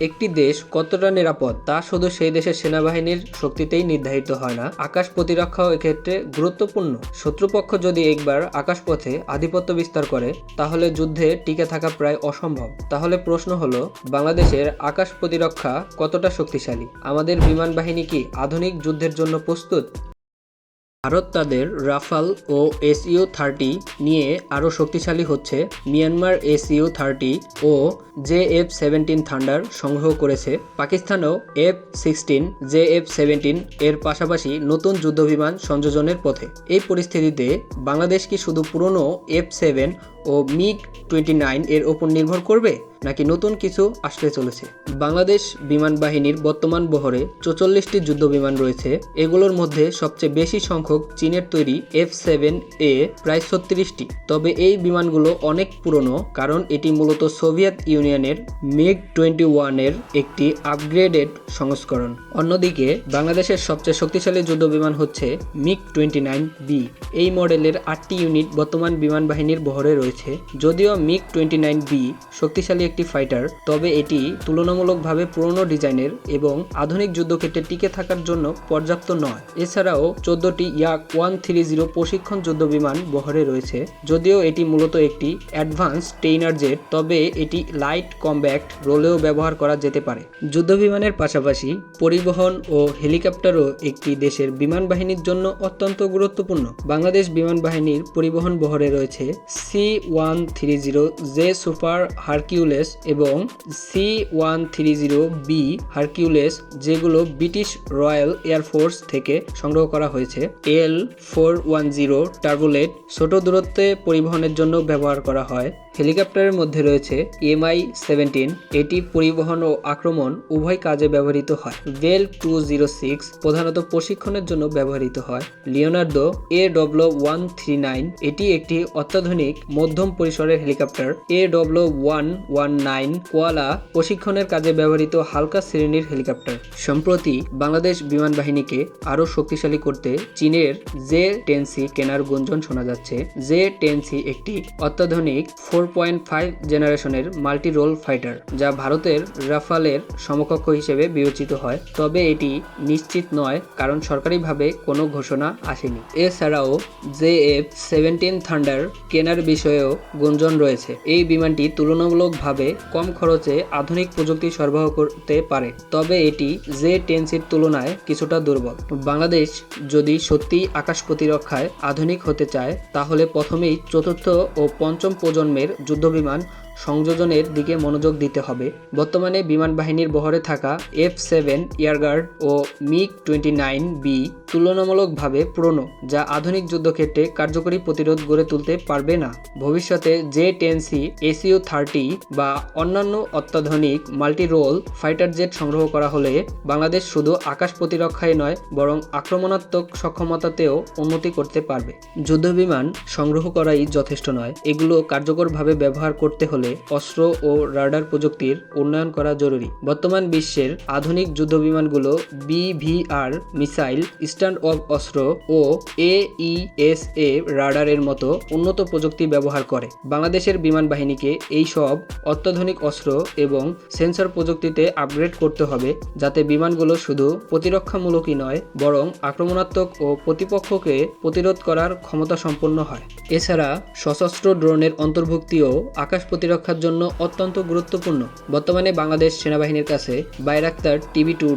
একটি দেশ কতটা নিরাপদ তা শুধু সেই দেশের সেনাবাহিনীর শক্তিতেই নির্ধারিত হয় না, আকাশ প্রতিরক্ষাও এক্ষেত্রে গুরুত্বপূর্ণ। শত্রুপক্ষ যদি একবার আকাশপথে আধিপত্য বিস্তার করে, তাহলে যুদ্ধে টিকে থাকা প্রায় অসম্ভব। তাহলে প্রশ্ন হলো, বাংলাদেশের আকাশ প্রতিরক্ষা কতটা শক্তিশালী? আমাদের বিমান বাহিনী কি আধুনিক যুদ্ধের জন্য প্রস্তুত? ভারত তাদের রাফাল ও এসইউ থার্টি নিয়ে আরও শক্তিশালী হচ্ছে। মিয়ানমার এসইউ থার্টি ও জে এফ সেভেন্টিন থান্ডার সংগ্রহ করেছে। পাকিস্তানও F sixteen J F seventeen এর পাশাপাশি নতুন যুদ্ধবিমান সংযোজনের পথে। এই পরিস্থিতিতে বাংলাদেশ কি শুধু পুরনো এফ সেভেন ও মিগ টোয়েন্টি নাইন এর ওপর নির্ভর করবে? নাকি নতুন কিছু আসতে চলেছে। বাংলাদেশ বিমান বাহিনীর বর্তমান বহরে চৌচল্লিশটি যুদ্ধ বিমান রয়েছে। এগুলোর মধ্যে সবচেয়ে বেশি সংখ্যক চীনের তৈরি এফ সেভেন এ প্রায় ছত্রিশটি। তবে এই বিমানগুলো অনেক পুরনো, কারণ এটি মূলত সোভিয়েত ইউনিয়নের মিগ টোয়েন্টি ওয়ানের একটি আপগ্রেডেড সংস্করণ। অন্যদিকে, বাংলাদেশের সবচেয়ে শক্তিশালী যুদ্ধ বিমান হচ্ছে মিগ টোয়েন্টি নাইন বি। এই মডেলের আটটি ইউনিট বর্তমান বিমান বাহিনীর বহরে রয়েছে। যদিও মিগ টোয়েন্টি নাইন বি শক্তিশালী একটি ফাইটার তবে এটি তুলনামূলকভাবে পুরনো ডিজাইনের এবং আধুনিক যুদ্ধক্ষেত্রে টিকে থাকার জন্য পর্যাপ্ত নয়। এছাড়াও চোদ্দটি ইয়াক ওয়ান থ্রি জিরো প্রশিক্ষণ যুদ্ধ বিমান বহরে রয়েছে, যদিও এটি মূলত একটি অ্যাডভান্স টেইনার জেট তবে এটি লাইট কম্ব্যাক্ট রোলেও ব্যবহার করা যেতে পারে। যুদ্ধ বিমানের পাশাপাশি পরিবহন ও হেলিকপ্টারও একটি দেশের বিমান বাহিনীর জন্য অত্যন্ত গুরুত্বপূর্ণ। বাংলাদেশ বিমান বাহিনীর পরিবহন বহরে রয়েছে C one three zero J super Hercules এবং C one three zero B Hercules, যেগুলো ব্রিটিশ রয়্যাল এয়ারফোর্স থেকে সংগ্রহ করা হয়েছে। L four one zero Turbolet ছোট দূরত্বে পরিবহনের জন্য ব্যবহার করা হয়। হেলিকপ্টারের মধ্যে রয়েছে এমআই সেভেন্টিন। এটি পরিবহন ও আক্রমণ উভয় কাজে ব্যবহৃত হয়। বেল টু জিরো সিক্স প্রধানত প্রশিক্ষণের জন্য ব্যবহৃত হয়। Leonardo A W one three nine এটি একটি অত্যাধুনিক মধ্যম পরিসরের helicopter. A W one one nine Koala প্রশিক্ষণের কাজে ব্যবহৃত হালকা শ্রেণির হেলিকপ্টার। সম্প্রতি বাংলাদেশ বিমান বাহিনীকে আরও শক্তিশালী করতে চীনের জে টেন সি কেনার গুঞ্জন শোনা যাচ্ছে। জে টেন সি একটি অত্যাধুনিক ফোর পয়েন্ট ফাইভ জেনারেশনের মাল্টি রোল ফাইটার, যা ভারতের রাফালের সমকক্ষ হিসেবে বিবেচিত হয়। তবে এটি নিশ্চিত নয়, কারণ সরকারিভাবে কোনো ঘোষণা আসেনি। এছাড়াও, জে এফ সেভেন্টিন থান্ডার কেনার বিষয়েও গুঞ্জন রয়েছে। এই বিমানটি তুলনামূলকভাবে কম খরচে আধুনিক প্রযুক্তি সরবরাহ করতে পারে, তবে এটি জে টেনসির তুলনায় কিছুটা দুর্বল। বাংলাদেশ যদি সত্যিই আকাশ প্রতিরক্ষায় আধুনিক হতে চায়, তাহলে প্রথমেই চতুর্থ ও পঞ্চম প্রজন্মের যুদ্ধবিমান সংযোজনের দিকে মনোযোগ দিতে হবে। বর্তমানে বিমান বাহিনীর বহরে থাকা এফ সেভেন এয়ারগার্ড ও মিগ টোয়েন্টি নাইন বি তুলনামূলকভাবে পুরনো, যা আধুনিক যুদ্ধক্ষেত্রে কার্যকরী প্রতিরোধ গড়ে তুলতে পারবে না। ভবিষ্যতে J ten C SU thirty বা অন্যান্য অত্যাধুনিক মাল্টি রোল ফাইটার জেট সংগ্রহ করা হলে বাংলাদেশ শুধু আকাশ প্রতিরক্ষায় নয়, বরং আক্রমণাত্মক সক্ষমতাতেও উন্নতি করতে পারবে। যুদ্ধবিমান সংগ্রহ করাই যথেষ্ট নয়, এগুলো কার্যকরভাবে ব্যবহার করতে হলে অস্ত্র ও রাডার প্রযুক্তির উন্নয়ন করা জরুরি। বর্তমান বিশ্বের আধুনিক যুদ্ধ বিমানগুলো বিভিআর মিসাইল, স্ট্যান্ড অফ অস্ত্র ও এইএসএ রাডারের মতো উন্নত প্রযুক্তি ব্যবহার করে। বাংলাদেশের বিমান বাহিনীকে এই সব অত্যাধুনিক অস্ত্র এবং সেন্সর প্রযুক্তিতে আপগ্রেড করতে হবে, যাতে বিমানগুলো শুধু প্রতিরক্ষামূলকই নয়, বরং আক্রমণাত্মক ও প্রতিপক্ষকে প্রতিরোধ করার ক্ষমতা সম্পন্ন হয়। এছাড়া সশস্ত্র ড্রোনের অন্তর্ভুক্তিও আকাশ প্রতিরক্ষার জন্য অত্যন্ত গুরুত্বপূর্ণ। বর্তমানে বাংলাদেশ সেনাবাহিনীর কাছে বাইরাক্তার টিভি টু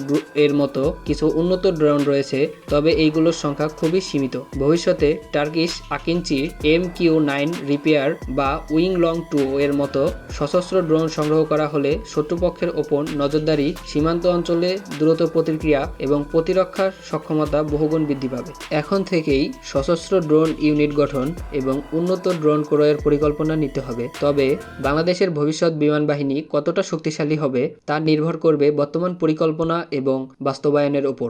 এর মতো কিছু উন্নত ড্রোন রয়েছে, তবে এইগুলোর সংখ্যা খুবই সীমিত। ভবিষ্যতে Turkish Akinci M Q nine Reaper বা উইং লং টু এর মতো সশস্ত্র ড্রোন সংগ্রহ করা হলে শত্রুপক্ষের ওপর নজরদারি সীমান্ত অঞ্চলে দ্রুত প্রতিক্রিয়া এবং প্রতিরক্ষার সক্ষমতা বহুগুণ বৃদ্ধি পাবে। এখন থেকেই সশস্ত্র ড্রোন ইউনিট গঠন এবং উন্নত ড্রোন ক্রয়ের পরিকল্পনা নিতে হবে, তবে বাংলাদেশের ভবিষ্যৎ বিমান বাহিনী কতটা শক্তিশালী হবে তা নির্ভর করবে বর্তমান পরিকল্পনা এবং বাস্তবায়নের ওপর